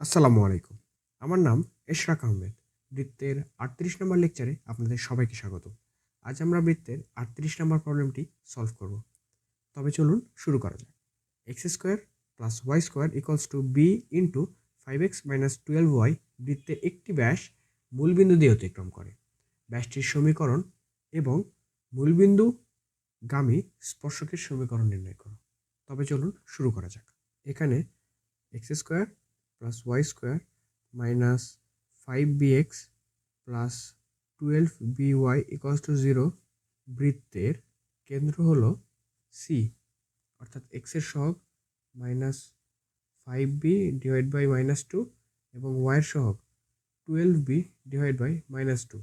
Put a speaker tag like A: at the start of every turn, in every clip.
A: আসসালামু আলাইকুম। আমার নাম এশরাক আহমেদ। বৃত্তের আটত্রিশ নম্বর লেকচারে আপনাদের সবাইকে স্বাগত আজ আমরা বৃত্তের আটত্রিশ নম্বর প্রবলেমটি সলভ করব। তবে চলুন শুরু করা যাক। X square plus Y square equals two B into five X minus twelve Y বৃত্তের একটি ব্যাস মূলবিন্দু দিয়ে অতিক্রম করে। ব্যাসটির সমীকরণ এবং মূলবিন্দু গামী স্পর্শকের সমীকরণ নির্ণয় করো। তবে চলুন শুরু করা যাক। এখানে x square plus y square minus five b x plus twelve b y equals to zero বৃত্তের কেন্দ্র হলো সি অর্থাৎ এক্সের সহগ minus five b divide by minus two এবং ওয়াইয়ের সহগ twelve b divide by minus two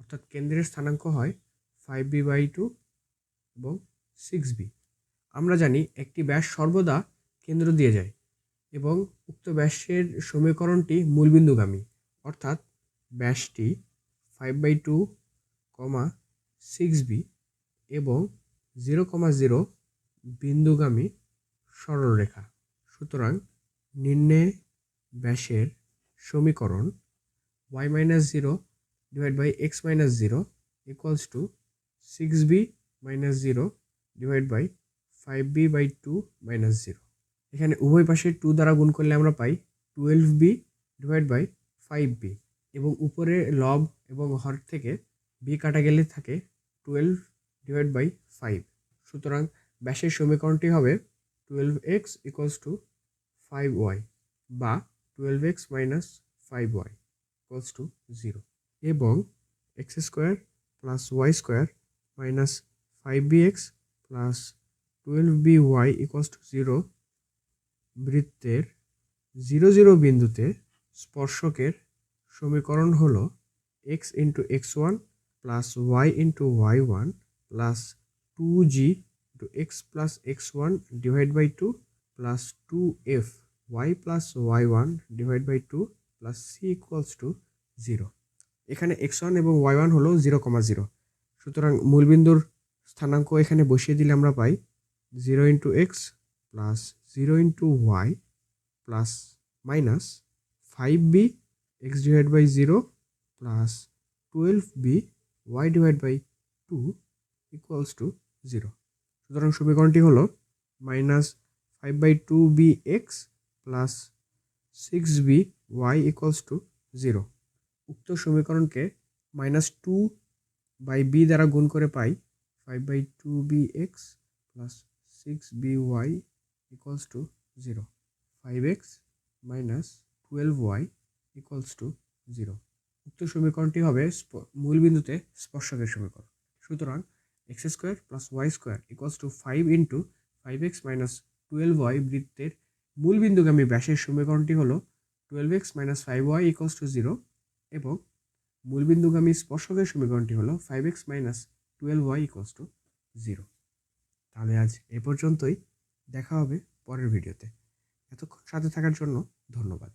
A: অর্থাৎ কেন্দ্রের স্থানাঙ্ক হয় ফাইভ বি বাই টু এবং সিক্স বি আমরা জানি একটি ব্যাস সর্বদা কেন্দ্র দিয়ে যায়। এবং উক্ত ব্যাসের সমীকরণটি মূলবিন্দুগামী। অর্থাৎ ব্যাসটি five by two comma six b এবং জিরো কমা জিরো বিন্দুগামী সরলরেখা। সুতরাং নিম্নে ব্যাসের সমীকরণ y minus zero divide by x minus zero equals to six b minus zero divide by five b by two minus zero এখানে উভয় পাশে টু দ্বারা গুণ করলে আমরা পাই twelve b divide by five b এবং উপরে লব এবং হর থেকে বি কাটা গেলে থাকে টুয়েলভ ডিভাইড বাই ফাইভ সুতরাং ব্যাসের সমীকরণটি হবে twelve x equals to five y বা twelve x minus five y equals to zero এবং x square plus y square minus five b x plus twelve b y equals to zero বৃত্তের zero zero বিন্দুতে স্পর্শকের সমীকরণ হল x into x one plus y into y one plus two g into x plus x one divide by two plus two f y plus y one divide by two plus c equals to zero এখানে x one এবং y one হলো zero comma zero সুতরাং মূলবিন্দুর স্থানাঙ্ক এখানে বসিয়ে দিলে আমরা পাই zero into x plus zero into y plus minus five b x divide by zero plus twelve b y divide by two equals to zero সুতরাং সমীকরণটি হলো minus five by two b x plus six b y equals to zero উক্ত সমীকরণকে minus two by b দ্বারা গুণ করে পাই five by two b x plus six b y zero five x minus twelve y equals to zero উক্ত সমীকরণটি হবে স্প- মূলবিন্দুতে স্পর্শকের সমীকরণ। সুতরাং x square plus y square equals to five into five x minus twelve y বৃত্তের মূলবিন্দুগামী ব্যাসের সমীকরণটি হলো twelve x minus five y equals to zero এবং মূলবিন্দুগামী স্পর্শকের সমীকরণটি হলো five x minus twelve y equals to zero তাহলে আজ এ পর্যন্তই। দেখা হবে পরের ভিডিওতে। এতক্ষণ সাথে থাকার জন্য ধন্যবাদ।